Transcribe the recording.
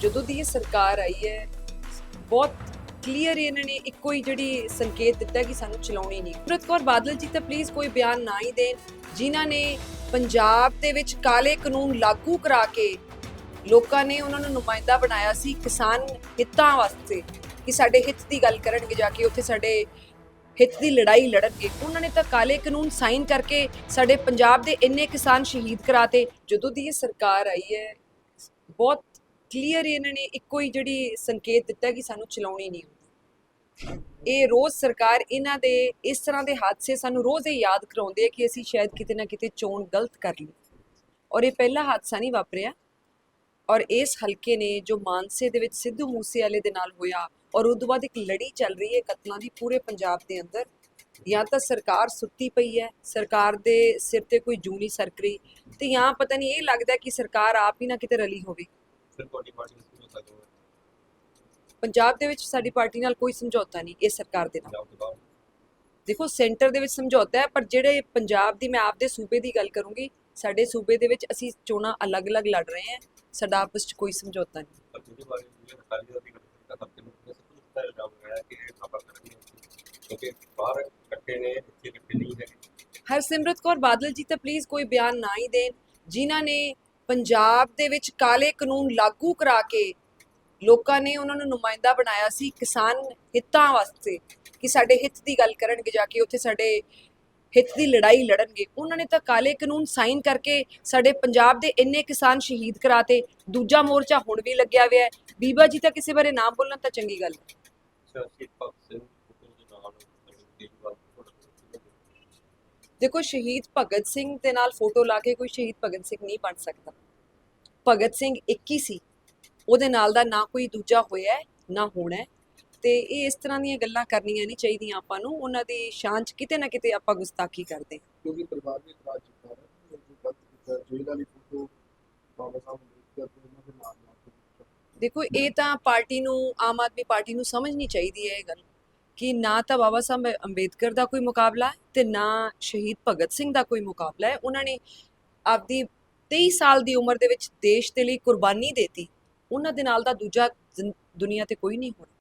ਜਦੋਂ ਦੀ ਇਹ ਸਰਕਾਰ ਆਈ ਹੈ, ਬਹੁਤ ਕਲੀਅਰ ਇਹਨਾਂ ਨੇ ਇੱਕੋ ਹੀ ਜਿਹੜੀ ਸੰਕੇਤ ਦਿੱਤਾ ਕਿ ਸਾਨੂੰ ਚਲਾਉਣੀ ਨਹੀਂ। ਸਿਮਰਤ ਕੌਰ ਬਾਦਲ ਜੀ ਤਾਂ ਪਲੀਜ਼ ਕੋਈ ਬਿਆਨ ਨਾ ਹੀ ਦੇਣ, ਜਿਨ੍ਹਾਂ ਨੇ ਪੰਜਾਬ ਦੇ ਵਿੱਚ ਕਾਲੇ ਕਾਨੂੰਨ ਲਾਗੂ ਕਰਾ ਕੇ ਲੋਕਾਂ ਨੇ ਉਹਨਾਂ ਨੂੰ ਨੁਮਾਇੰਦਾ ਬਣਾਇਆ ਸੀ ਕਿਸਾਨ ਹਿੱਤਾਂ ਵਾਸਤੇ ਕਿ ਸਾਡੇ ਹਿੱਤ ਦੀ ਗੱਲ ਕਰਨਗੇ ਜਾ ਕੇ, ਉੱਥੇ ਸਾਡੇ ਹਿੱਤ ਦੀ ਲੜਾਈ ਲੜਨਗੇ। ਉਹਨਾਂ ਨੇ ਤਾਂ ਕਾਲੇ ਕਾਨੂੰਨ ਸਾਈਨ ਕਰਕੇ ਸਾਡੇ ਪੰਜਾਬ ਦੇ ਇੰਨੇ ਕਿਸਾਨ ਸ਼ਹੀਦ ਕਰਾਤੇ। ਜਦੋਂ ਦੀ ਇਹ ਸਰਕਾਰ ਆਈ ਹੈ, ਬਹੁਤ ਕਲੀਅਰ ਇਹਨਾਂ ਨੇ ਇੱਕੋ ਹੀ ਜਿਹੜੀ ਸੰਕੇਤ ਦਿੱਤਾ ਕਿ ਸਾਨੂੰ ਚਲਾਉਣੀ ਨਹੀਂ ਹੁੰਦੀ ਇਹ ਰੋਜ਼ ਸਰਕਾਰ ਇਹਨਾਂ ਦੇ ਇਸ ਤਰ੍ਹਾਂ ਦੇ ਹਾਦਸੇ ਸਾਨੂੰ ਰੋਜ਼ ਇਹ ਯਾਦ ਕਰਾਉਂਦੇ ਆ ਕਿ ਅਸੀਂ ਸ਼ਾਇਦ ਕਿਤੇ ਨਾ ਕਿਤੇ ਚੋਣ ਗਲਤ ਕਰ ਲਈ। ਔਰ ਇਹ ਪਹਿਲਾ ਹਾਦਸਾ ਨਹੀਂ ਵਾਪਰਿਆ। ਔਰ ਇਸ ਹਲਕੇ ਨੇ ਜੋ ਮਾਨਸੇ ਦੇ ਵਿੱਚ ਸਿੱਧੂ ਮੂਸੇਵਾਲੇ ਦੇ ਨਾਲ ਹੋਇਆ ਔਰ ਉਦੋਂ ਬਾਅਦ ਇੱਕ ਲੜੀ ਚੱਲ ਰਹੀ ਹੈ ਕਤਲਾਂ ਦੀ ਪੂਰੇ ਪੰਜਾਬ ਦੇ ਅੰਦਰ। ਜਾਂ ਤਾਂ ਸਰਕਾਰ ਸੁੱਤੀ ਪਈ ਹੈ, ਸਰਕਾਰ ਦੇ ਸਿਰ ਤੇ ਕੋਈ ਜੂਨੀ ਸਰਕਰੀ ਤੇ ਜਾਂ ਪਤਾ ਨਹੀਂ ਇਹ ਲੱਗਦਾ ਕਿ ਸਰਕਾਰ ਆਪ ਹੀ ਨਾ ਕਿਤੇ ਰਲੀ ਹੋਵੇ। ਫਿਰ ਤੁਹਾਡੀ ਪਾਰਟੀ ਨੂੰ ਸਮਝੌਤਾ ਕਰੋ ਪੰਜਾਬ ਦੇ ਵਿੱਚ ਸਾਡੀ ਪਾਰਟੀ ਨਾਲ ਕੋਈ ਸਮਝੌਤਾ ਨਹੀਂ ਇਸ ਸਰਕਾਰ ਦੇ ਨਾਲ। ਪੰਜਾਬ ਤੋਂ ਬਾਹਰ? ਦੇਖੋ ਸੈਂਟਰ ਦੇ ਵਿੱਚ ਸਮਝੌਤਾ ਹੈ ਪਰ ਜਿਹੜੇ ਪੰਜਾਬ ਦੀ ਮੈਂ ਆਪਦੇ ਸੂਬੇ ਦੀ ਗੱਲ ਕਰੂੰਗੀ ਸਾਡੇ ਸੂਬੇ ਦੇ ਵਿੱਚ ਅਸੀਂ ਚੋਣਾਂ ਅਲੱਗ-ਅਲੱਗ ਲੜ ਰਹੇ ਹਾਂ ਸਾਡਾ ਆਪਸ 'ਚ ਕੋਈ ਸਮਝੌਤਾ ਨਹੀਂ। ਪਰ ਜਿਹੜੇ ਅਕਾਲੀ ਦਲ ਦੀ ਗੱਲ ਕਰਦਾ ਸਭ ਨੂੰ ਸਭ ਤੋਂ ਉੱਤਾ ਇਲਜ਼ਾਮ ਲਗਾਇਆ ਕਿ ਇਹ ਆਪਾਂ ਕਰਨੀ ਕਿਉਂਕਿ ਬਾਹਰ ਇਕੱਠੇ ਨੇ ਇੱਥੇ ਇਕੱਠੇ ਨਹੀਂ ਹੈਗੇ। ਹਰਸਿਮਰਤ ਕੌਰ ਬਾਦਲ ਜੀ ਤਾਂ ਪਲੀਜ਼ ਕੋਈ ਬਿਆਨ ਨਾ ਹੀ ਦੇਣ ਜਿਨ੍ਹਾਂ ਨੇ ਪੰਜਾਬ ਦੇ ਵਿੱਚ ਕਾਲੇ ਕਾਨੂੰਨ ਲਾਗੂ ਕਰਾ ਕੇ ਲੋਕਾਂ ਨੇ ਉਹਨਾਂ ਨੂੰ ਨੁਮਾਇੰਦਾ ਬਣਾਇਆ ਸੀ ਕਿਸਾਨ ਹਿੱਤਾਂ ਵਾਸਤੇ ਕਿ ਸਾਡੇ ਹਿੱਤ ਦੀ ਗੱਲ ਕਰਨਗੇ ਜਾ ਕੇ ਉੱਥੇ ਸਾਡੇ ਹਿੱਤ ਦੀ ਲੜਾਈ ਲੜਨਗੇ। ਉਹਨਾਂ ਨੇ ਤਾਂ ਕਾਲੇ ਕਾਨੂੰਨ ਸਾਈਨ ਕਰਕੇ ਸਾਡੇ ਪੰਜਾਬ ਦੇ ਇੰਨੇ ਕਿਸਾਨ ਸ਼ਹੀਦ ਕਰਾਤੇ। ਦੂਜਾ ਮੋਰਚਾ ਹੁਣ ਵੀ ਲੱਗਿਆ ਹੋਇਆ ਹੈ। ਬੀਬਾ ਜੀ ਤਾਂ ਕਿਸੇ ਬਾਰੇ ਨਾ ਬੋਲਣ ਤਾਂ ਚੰਗੀ ਗੱਲ ਹੈ ਸਿਆਸੀ ਪੱਖ ਸਿੰਘ ਦੇ ਨਾਲ ਕੇਜਰੀਵਾਲ ਫੋਟੋ ਦੇਖੋ ਸ਼ਹੀਦ ਭਗਤ ਸਿੰਘ ਦੇ ਨਾਲ ਫੋਟੋ ਲਾ ਕੇ ਕੋਈ ਸ਼ਹੀਦ ਭਗਤ ਸਿੰਘ ਨਹੀਂ ਬਣ ਸਕਦਾ ਭਗਤ ਸਿੰਘ ਇੱਕ ਹੀ ਸੀ ਉਹਦੇ ਨਾਲ ਦਾ ਨਾ ਕੋਈ ਦੂਜਾ ਹੋਇਆ ਨਾ ਹੋਣਾ। ਤੇ ਇਹ ਇਸ ਤਰ੍ਹਾਂ ਦੀਆਂ ਗੱਲਾਂ ਕਰਨੀਆਂ ਨਹੀਂ ਚਾਹੀਦੀਆਂ ਆਪਾਂ ਨੂੰ ਉਹਨਾਂ ਦੀ ਸ਼ਾਨ 'ਚ ਕਿਤੇ ਨਾ ਕਿਤੇ ਆਪਾਂ ਗੁਸਤਾਖੀ ਕਰਦੇ। ਕਿਉਂਕਿ ਪਰਿਵਾਰ ਨੇ ਇਤਰਾਜ਼ ਕੀਤਾ ਹੈ ਕਿ ਜੋ ਗਲਤ ਕੀਤਾ ਜੇਲ੍ਹ ਵਾਲੀ ਫੋਟੋ ਬਾਬਾ ਸਾਹਿਬ ਅੰਬੇਦਕਰ ਤੇ ਉਹਨਾਂ ਦੇ ਨਾਲ ਨਾਲ। ਦੇਖੋ ਇਹ ਤਾਂ ਪਾਰਟੀ ਨੂੰ ਆਮ ਆਦਮੀ ਪਾਰਟੀ ਨੂੰ ਸਮਝਣੀ ਚਾਹੀਦੀ ਹੈ ਇਹ ਗੱਲ ਕਿ ਨਾ ਤਾਂ ਬਾਬਾ ਸਾਹਿਬ ਅੰਬੇਦਕਰ ਦਾ ਕੋਈ ਮੁਕਾਬਲਾ ਹੈ ਤੇ ਨਾ ਸ਼ਹੀਦ ਭਗਤ ਸਿੰਘ ਦਾ ਕੋਈ ਮੁਕਾਬਲਾ ਹੈ। ਉਹਨਾਂ ਨੇ ਆਪਦੀ 23 ਸਾਲ ਦੀ ਉਮਰ ਦੇ ਵਿੱਚ ਦੇਸ਼ ਦੇ ਲਈ ਕੁਰਬਾਨੀ ਦਿੱਤੀ। ਉਹਨਾਂ ਦੇ ਨਾਲ ਦਾ ਦੂਜਾ ਜ਼ਿੰ- ਦੁਨੀਆ ਤੇ ਕੋਈ ਨਹੀਂ ਹੋਣਾ।